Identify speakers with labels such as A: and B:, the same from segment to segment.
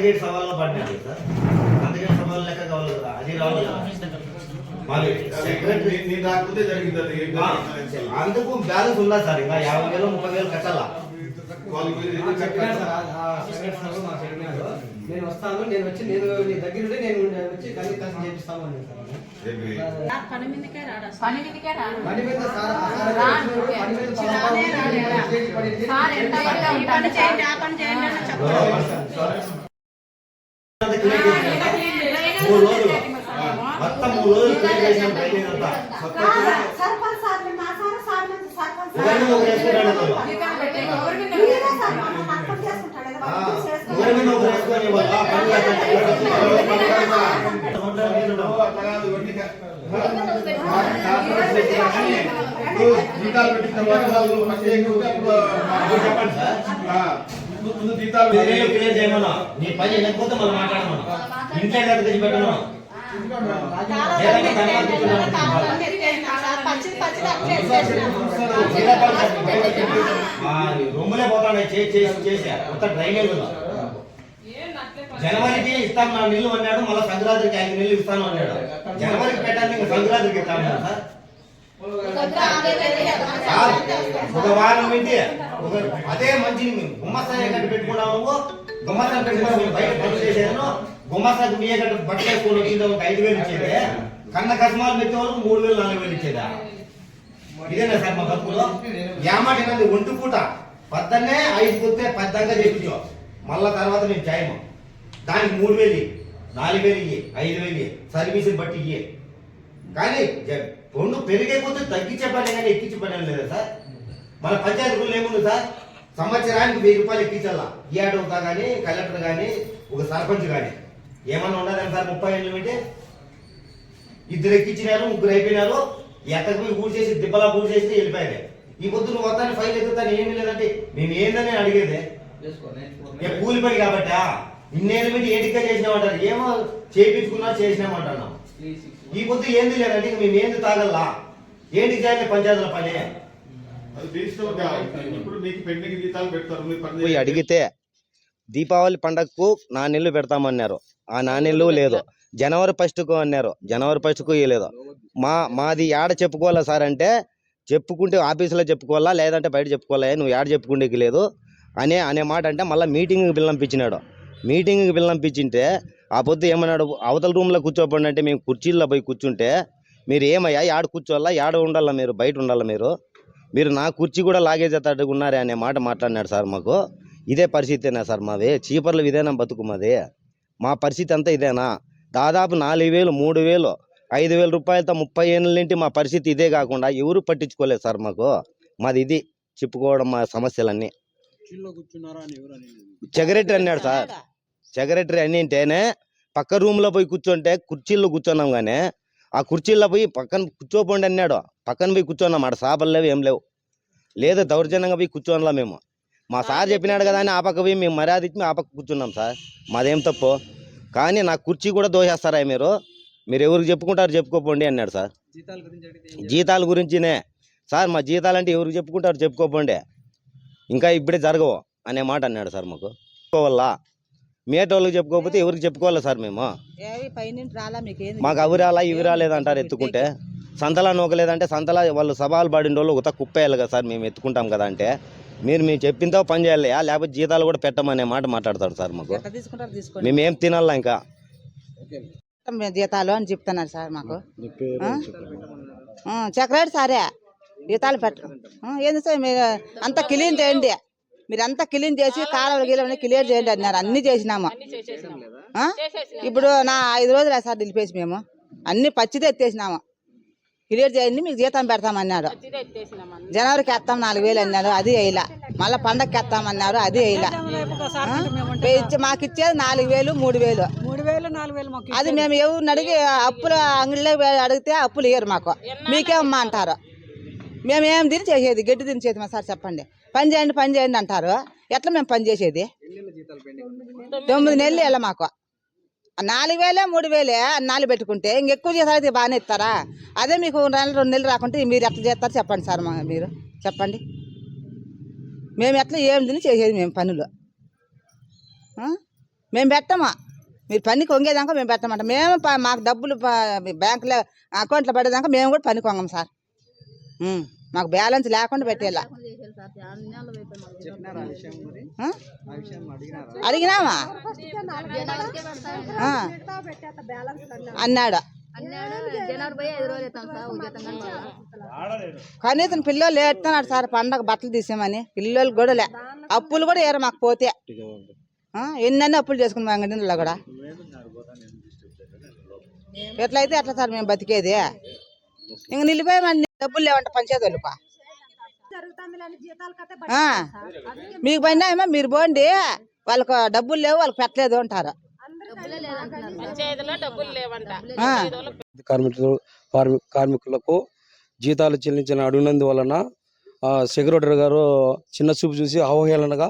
A: సంతగేట్ సవాల్లో పడినాడు sir సంతగేట్ సవాల్ లెక్క కావాలి కదా. అది రావాలి
B: రాకపోతే జరిగింది
A: అందుకు బ్యాలెన్స్ ఉందా సార్? ఇంకా యాభై వేలు ముప్పై వేలు కట్టాలా?
C: నేను వస్తాను నేను వచ్చి నేను నీ దగ్గర నేను వచ్చి కలిసి కలిసి చేపిస్తాను
B: చెప్పి,
D: పని మీదకే రాడా సార్?
E: పని మీదకే రాడు.
C: పని మీద సార్
E: ఎంత
D: పని చేయండి ఆ పని చేయండి అని
E: జీతాలు
B: పెట్టిన తర్వాత వాళ్ళు
A: చెప్పండి సార్
B: ముందు-
A: చేయమన్నా నీ పని లేకపోతే మనం మాట్లాడమన్నా ఇంట్లో పెట్టమన్నా రొమ్ములే పోతాడు చేసి చేసి చేసి కొత్త డ్రైనేజ్ ఉందా? జనవరికి ఇస్తాం నా నీళ్ళు అన్నాడు మళ్ళీ సంక్రాంతికి ఐదు నీళ్ళు ఇస్తాను అన్నాడు. జనవరికి పెట్టాలి ఇంకా సంక్రాంతికి ఇస్తాను సార్? ఒక వారం పెట్టి అదే మంచి గుమ్మస్తాయి కట్టి పెట్టుకున్నావు నువ్వు. గుమ్మస్తాయి పెట్టుకున్నావు నేను బయట పనులు చేశాను గుమ్మస్తాకి మీ గట్ట బట్టలు వేసుకొని వచ్చింది ఒక ఐదు వేలు ఇచ్చేది. కన్న కస్మాలు పెట్టే వాళ్ళకి మూడు వేలు నాలుగు వేలు ఇచ్చేదా? ఇదేనా సార్ మా బతుకులో? ఏమాటినది ఒంటి పూట పద్దన్నే ఐదు కొత్తే పద్దంగా చేపించు మళ్ళా తర్వాత నేను చేయము దానికి మూడు వేలు నాలుగు వేలు ఇయ్యి. ఐదు వేలు ఇయ్యి. సర్వీసులు బట్టి ఇయ్యి. కానీ జ- రెండు పెరిగే కొద్దీ తగ్గించే పని కానీ ఎక్కించే పని లేదా సార్? మన పంచాయతీ రూల్ ఏముంది సార్? సంవత్సరానికి వెయ్యి రూపాయలు ఎక్కించాలా? ఈఆర్డోగా కానీ కలెక్టర్ కానీ ఒక సర్పంచ్ కానీ ఏమన్నా ఉండదు సార్? ముప్పై ఏళ్ళు పెట్టి ఇద్దరు ఎక్కించినారు ముగ్గురు అయిపోయినారు. ఎక్కడికి పోయి ఊడి చేసి దిబ్బలా ఊడి చేసి వెళ్ళిపోయారు. ఈ పొద్దు నువ్వు వస్తాను ఫైల్ ఎత్తుతాను ఏమీ లేదంటే మేము ఏందని అడిగేది. ఏ కూలి పని కాబట్టి? ఇన్నేళ్ళు పెట్టి ఏటిగా చేసినామంటారు ఏమో చేయించుకున్నా చేసినామంటున్నాం ఈ పొద్దు ఏంది లేదంటే ఇంక మేము ఏంది తాగల్లా? ఏంటి చేయాలి పంచాయతీల పని?
B: ఇప్పుడు
F: అడిగితే దీపావళి పండగకు నాణ్యలు పెడతామన్నారు. ఆ నాణ్యలు లేదు. జనవరి ఫస్ట్కు అన్నారు. జనవరి ఫస్ట్కు ఇవ్వలేదు మా మాది ఏడ చెప్పుకోవాలా సార్ అంటే చెప్పుకుంటే ఆఫీసులో చెప్పుకోవాలా లేదంటే బయట చెప్పుకోవాలా నువ్వు ఏడ చెప్పుకుంటేకి లేదు. అనే అనే మాట అంటే మళ్ళీ మీటింగ్కి పిల్లంపించినాడు మీటింగ్కి పిల్లంపించింటే ఆ పొద్దు ఏమన్నాడు? అవతల రూమ్లో కూర్చోపండి అంటే మేము కుర్చీల్లో పోయి కూర్చుంటే మీరు ఏమయ్యా యాడ కూర్చోవాలా యాడ ఉండాలా మీరు? బయట ఉండాలా మీరు? మీరు నా కుర్చీ కూడా లాగేసేటట్టు ఉన్నారే అనే మాట మాట్లాడినాడు సార్ మాకు. ఇదే పరిస్థితేనా సార్ మాది? చీపర్లు ఇదేనా బతుకు మాది. మా పరిస్థితి అంతా ఇదేనా? దాదాపు నాలుగు వేలు మూడు వేలు ఐదు వేల రూపాయలతో ముప్పై ఏళ్ళ నుండి మా పరిస్థితి ఇదే కాకుండా ఎవరు పట్టించుకోలేదు సార్ మాకు. మాది ఇది. చెప్పుకోవడం మా సమస్యలన్నీ. సెక్రటరీ అన్నాడు సార్. సెక్రటరీ అన్నింటేనే పక్క రూమ్లో పోయి కూర్చుంటే కుర్చీల్లో కూర్చున్నాం కానీ ఆ కుర్చీల్లో పోయి పక్కన కూర్చోపోండి అన్నాడు. పక్కన పోయి కూర్చున్నాం. ఆడ సాపలు లేవు ఏం లేవు. లేదు దౌర్జన్యంగా పోయి కూర్చోనలా మేము. మా సార్ చెప్పినాడు కదా అని ఆ పక్క పోయి మేము మర్యాద ఇచ్చి ఆ పక్క కూర్చున్నాం సార్. మాదేం తప్పు. కానీ నా కుర్చీ కూడా దోషేస్తారా మీరు? మీరు ఎవరికి చెప్పుకుంటారు చెప్పుకోపోండి అన్నాడు సార్.
C: జీతాల
F: గురించినే. సార్ మా జీతాలంటే ఎవరికి చెప్పుకుంటారు చెప్పుకోపోండి. ఇంకా ఇప్పుడే జరగవు అనే మాట అన్నాడు సార్ మాకు. చెప్పుకోవాలా? మేటోళ్ళకి చెప్పుకోకపోతే ఎవరికి చెప్పుకోవాలా సార్ మేము?
G: ఏవి పైనుంచి రాలా? మీకు
F: అవి రాలా ఇవి రాలేదంటారు ఎత్తుకుంటే? సంతలా నూకలేదంటే సంతలా వాళ్ళు సవాలు పడిన వాళ్ళు ఉత కుప్పేయాలి కదా సార్ మేము ఎత్తుకుంటాం కదా అంటే. మీరు మేము చెప్పిందో పని చేయాలి లేకపోతే జీతాలు కూడా పెట్టమనే మాట మాట్లాడతారు సార్ మాకు.
G: ఎట్లా తీసుకుంటారు? తీసుకోండి.
F: మేము ఏం తినాలా ఇంకా?
G: మేము జీతాలు అని చెప్తున్నారు సార్ మాకు. చక్రవాడి సారే. జీతాలు పెట్ట ఏంది సార్ మీరు అంతా క్లీన్ చేయండి. మీరు అంతా క్లీన్ చేసి కాలువలు గీలవని క్లియర్ చేయండి అన్నారు. అన్ని చేసినాము? ఇప్పుడు నా ఐదు రోజులు సార్ నిలిపేసి మేము. అన్ని పచ్చిదే ఎత్తేసినాము. క్లియర్ చేయండి మీకు జీతం పెడతామన్నారు. జనవరికి వేస్తాం నాలుగు వేలు అన్నారు అది వేయలా. మళ్ళీ పండగకి వేస్తామన్నారు అది వేయలా. మాకు ఇచ్చేది నాలుగు వేలు మూడు వేలు
D: మూడు వేలు నాలుగు వేలు మాకు
G: అది మేము ఎవరిని అడిగి అప్పుల అంగడిలో అడిగితే అప్పులు ఇయ్యరు మాకు. మీకేమమ్మా అంటారు. మేము ఏం తిని చేసేది? గడ్డి తిని చేతి సార్ చెప్పండి. పని చేయండి పని చేయండి అంటారు. ఎట్లా మేము పని చేసేది? తొమ్మిది నెలలు వెళ్ళ మాకు. నాలుగు వేలే మూడు వేలే నాలుగు పెట్టుకుంటే ఇంకెక్కువ చేసారైతే బాగానే ఇస్తారా? అదే మీకు నెలలు రెండు నెలలు రాకుంటే మీరు ఎట్లా చేస్తారు చెప్పండి సార్ మా మీరు. చెప్పండి. మేము ఎట్లా ఏం తిని చేసేది మేము పనులు. మేము పెట్టమా? మీరు పనికి వంగేదాకా మేము పెట్టమంట. మేము మాకు డబ్బులు బ్యాంకులో అకౌంట్లో పడేదాకా మేము కూడా పనికి వంగం సార్. మాకు బ్యాలెన్స్ లేకుండా పెట్టేలా. అడిగినామా. అన్నాడు. కనీసం పిల్లలు ఏడుతున్నాడు సార్ పండగ బట్టలు తీసామని పిల్లలు కూడా లే. అప్పులు కూడా ఏరు మాకు పోతే. ఆ, ఎన్నెన్ని అప్పులు చేసుకున్నాం అంగడిలో కూడా. ఎట్లయితే ఎట్లా సార్ మేము బతికేది. ఇంక నిలిపోయామండి డబ్బులు లేవంట ఆ, మీకు పోయినాయేమో మీరు పోండి వాళ్ళకు డబ్బులు లేవు వాళ్ళకి పెట్టలేదు అంటారు.
E: కార్మికులు కార్మి- కార్మికులకు జీతాలు చెల్లించిన అడిగినందువలన ఆ, సెక్రటరీ గారు చిన్న చూపు చూసి అవహేళనగా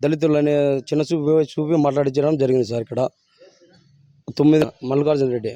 E: దళితులని చిన్న చూపు చూపి మాట్లాడించడం జరిగింది సార్ ఇక్కడ. తొమ్మిది మల్లికార్జున రెడ్డి.